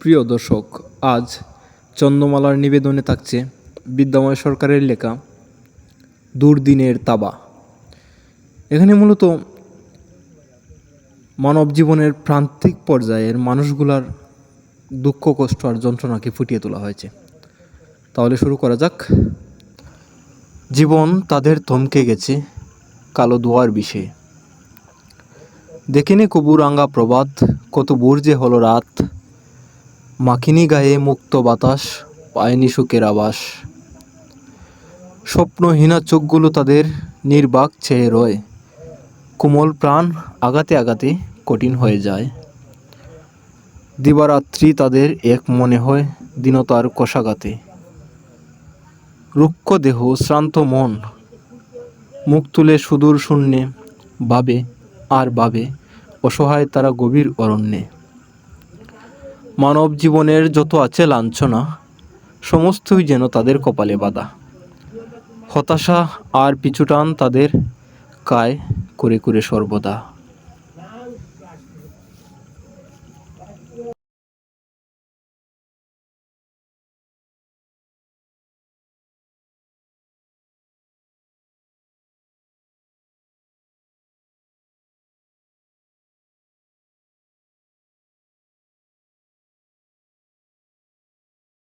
প্রিয় দর্শক, আজ চন্দ্রমালার নিবেদনে থাকছে বিদ্যাময় সরকারের লেখা দুর্দিনের তাবা। এখানে মূলত মানব জীবনের প্রান্তিক পর্যায়ের মানুষগুলার দুঃখ, কষ্ট আর যন্ত্রণাকে ফুটিয়ে তোলা হয়েছে। তাহলে শুরু করা যাক। জীবন তাদের থমকে গেছে কালো দোয়ার বিষয়ে দেখেনে কবু রাঙ্গা প্রবাদ, কত বুর্জে হলো রাত। মাখিনি গায়ে মুক্ত বাতাস, পায়নি সুখের আবাস। স্বপ্নহীনা চোখগুলো তাদের নির্বাক চেয়ে রয়। কোমল প্রাণ আগাতে আগাতে কঠিন হয়ে যায়। দিবারাত্রি তাদের এক মনে হয় দীনতার কষাঘাতে রুক্ষ দেহ, শ্রান্ত মন, মুখ তুলে সুদূর শূন্যে ভাবে আর ভাবে, অসহায় তারা গভীর অরণ্যে। মানব জীবনের যত আছে লাঞ্ছনা, সমস্তই যেন তাদের কপালে বাঁধা। হতাশা আর পিছুটান তাদের কায় করে করে সর্বদা।